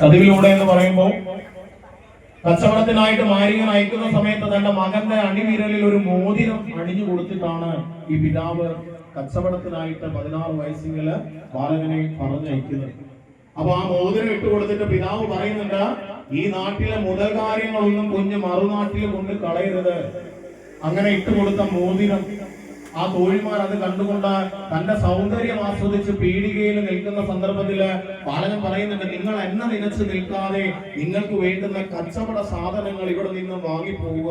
ചതിവിലൂടെ എന്ന് പറയുമ്പോൾ കച്ചവടത്തിനായിട്ട് മാരികൻ അയക്കുന്ന സമയത്ത് തന്റെ മകന്റെ അണിവിരലിൽ ഒരു മോതിരം അണിഞ്ഞു കൊടുത്തിട്ടാണ് ഈ പിതാവ് കച്ചവടത്തിനായിട്ട് പതിനാറ് വയസ്സിൽ ബാലകനെ പറഞ്ഞയക്കുന്നത്. അപ്പൊ ആ മോതിരം ഇട്ട് കൊടുത്തിട്ട് പിതാവ് പറയുന്നുണ്ട് ഈ നാട്ടിലെ മുതൽ കാര്യങ്ങളൊന്നും കുഞ്ഞ് മറുനാട്ടിൽ കൊണ്ട് കളയരുത്. അങ്ങനെ ഇട്ട് കൊടുത്ത മോതിരം ആ തോഴിമാർ അത് കണ്ടുകൊണ്ട് തന്റെ സൗന്ദര്യം ആസ്വദിച്ച് പീഡികയിൽ നിൽക്കുന്ന സന്ദർഭത്തിൽ പാലകൻ പറയുന്നുണ്ട് നിങ്ങൾ എന്നെ നിനച്ച് നിൽക്കാതെ നിങ്ങൾക്ക് വേണ്ടുന്ന കച്ചവട സാധനങ്ങൾ ഇവിടെ നിന്ന് വാങ്ങിപ്പോവുക.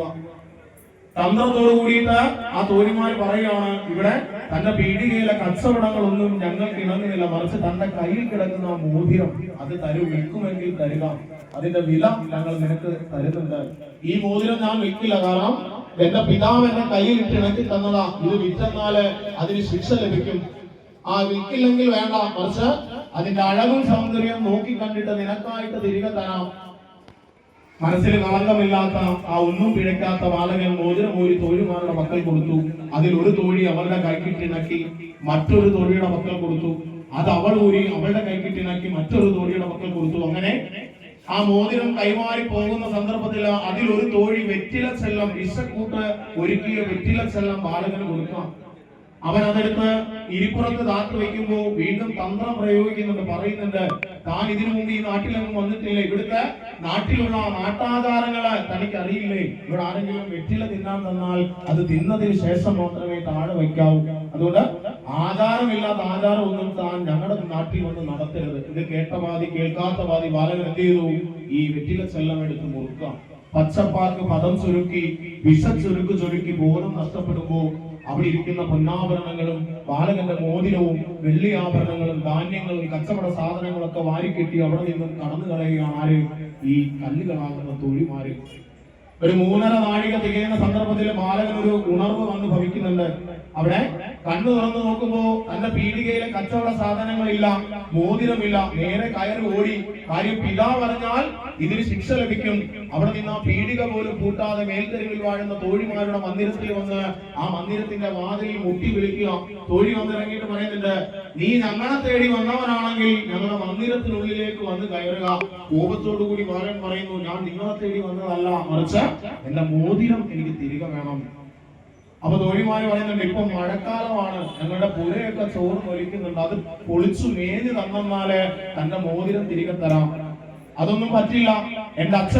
തന്ത്രത്തോടു കൂടിയിട്ട് ആ തോഴിമാർ പറയാണ് ഇവിടെ തന്റെ പീഡികയിലെ കച്ചവടങ്ങളൊന്നും ഞങ്ങൾക്ക് ഇണങ്ങുന്നില്ല. മറിച്ച് തന്റെ കയ്യിൽ കിടക്കുന്ന മോതിരം അത് തരൂ വിൽക്കുമെങ്കിൽ തരുക. അതിന്റെ വില ഞങ്ങൾ നിനക്ക് തരുന്നുണ്ട്. ഈ മോതിരം ഞാൻ വിൽക്കില്ല കാരണം എന്റെ പിതാവ് എന്റെ കയ്യിൽ ഇട്ട് ഇണക്കി തന്നതാ. ഇത് വിറ്റെന്നാൽ അതിന് ശിക്ഷ ലഭിക്കും. ആ വിൽക്കില്ലെങ്കിൽ വേണ്ട. മറിച്ച് അതിന്റെ അഴകും സൗന്ദര്യവും നോക്കി കണ്ടിട്ട് നിനക്കായിട്ട് തിരികെ തരാം. മനസ്സിൽ കളങ്കമില്ലാത്ത ആ ഒന്നും പിഴയ്ക്കാത്ത ബാലകൻ മോചനം ഒരു തോഴിമാരുടെ മക്കൾ കൊടുത്തു. അതിൽ ഒരു തോഴി അവളുടെ കൈക്കിട്ടിണക്കി മറ്റൊരു തോഴിയുടെ മക്കൾ കൊടുത്തു. അത് അവൾ ഊരി അവളുടെ കൈക്കിട്ടിണക്കി മറ്റൊരു തോഴിയുടെ മക്കൾ കൊടുത്തു. അങ്ങനെ ആ മോതിരം കൈമാറി പോകുന്ന സന്ദർഭത്തിൽ അതിൽ ഒരു തോഴി വെറ്റില ചെല്ലം വിഷക്കൂട്ട് ഒരുക്കിയ വെറ്റില ചെല്ലം ബാലകന് കൊടുക്കാം. അവൻ അതെടുത്ത് ഇരിപ്പുറത്ത് താത്തു വെക്കുമ്പോൾ വീണ്ടും തന്ത്രം പ്രയോഗിക്കുന്നുണ്ട് പറയുന്നുണ്ട് താൻ ഇതിനു മുമ്പ് ഈ നാട്ടിലൊന്നും വന്നിട്ടില്ല? ഇവിടുത്തെ നാട്ടിലുള്ള നാട്ടാചാരങ്ങൾ തനിക്ക് അറിയില്ലേ? ഇവിടെ ആരെങ്കിലും വെറ്റില തിന്നാൻ തന്നാൽ അത് തിന്നതിന് ശേഷം മാത്രമേ താഴെ വയ്ക്കാവൂ. അതുകൊണ്ട് ആചാരമില്ലാത്ത ആചാരം ഒന്നും താൻ ഞങ്ങളുടെ നാട്ടിൽ വന്ന് നടത്തരുത്. ഇത് കേട്ട വാതി കേൾക്കാത്ത വാതി ബാലകൻ എന്ത് ചെയ്തു? ഈ വെറ്റില ചെല്ലം എടുത്ത് മുറുക്കാം പച്ചപ്പാർക്ക് പദം ചുരുക്കി വിഷ ചുരുക്ക് ചുരുക്കി ബോധം നഷ്ടപ്പെടുമ്പോ അവിടെ ഇരിക്കുന്ന പൊന്നാഭരണങ്ങളും ബാലകന്റെ മോതിരവും വെള്ളി ആഭരണങ്ങളും ധാന്യങ്ങളും കച്ചവട സാധനങ്ങളൊക്കെ വാരിക്കെട്ടി അവിടെ നിന്നും കടന്നു കളയുകയാണ് ആര്? ഈ കല്ലുകളാകുന്ന തൊഴിമാര്. ഒരു മൂന്നര നാഴിക തികയുന്ന സന്ദർഭത്തിൽ ബാലകൻ ഒരു ഉണർവ് വന്ന് ഭവിക്കുന്നുണ്ട്. അവിടെ കണ്ണു തുറന്നു നോക്കുമ്പോ തന്റെ പീടികയിലെ കച്ചവട സാധനങ്ങളില്ല മോതിരമില്ല നേരെ കയറി ഓടി. കാര്യം പിതാവ് അറിഞ്ഞാൽ ഇതിന് ശിക്ഷ ലഭിക്കും. അവിടെ നിന്ന് ആ പീടിക പോലും പൂട്ടാതെ മേൽത്തെരുവിൽ വാഴുന്ന തോഴിമാരുടെ മന്ദിരത്തിൽ വന്ന് ആ മന്ദിരത്തിന്റെ വാതിലിൽ മുട്ടി വിളിക്കുക. തോഴി വന്നിറങ്ങിയിട്ട് പറയുന്നുണ്ട് നീ ഞങ്ങളെ തേടി വന്നവനാണെങ്കിൽ ഞങ്ങളുടെ മന്ദിരത്തിനുള്ളിലേക്ക് വന്ന് കയറുക. കോപത്തോടു കൂടി മാരൻ പറയുന്നു ഞാൻ നിങ്ങളെ തേടി വന്നതല്ല മറിച്ച് എന്റെ മോതിരം എനിക്ക് തിരികെ വേണം. അപ്പൊ തൊഴിമാര് പറയുന്നുണ്ട് ഇപ്പൊ മഴക്കാലമാണ്. ഞങ്ങളുടെ പുരയൊക്കെ ചോറ് ഒലിക്കുന്നുണ്ട് അത് പൊളിച്ചു മേഞ്ഞു തന്നാൽ തന്റെ മോതിരം തിരികെ തരാം. അതൊന്നും പറ്റില്ല. എന്റെ അച്ഛൻ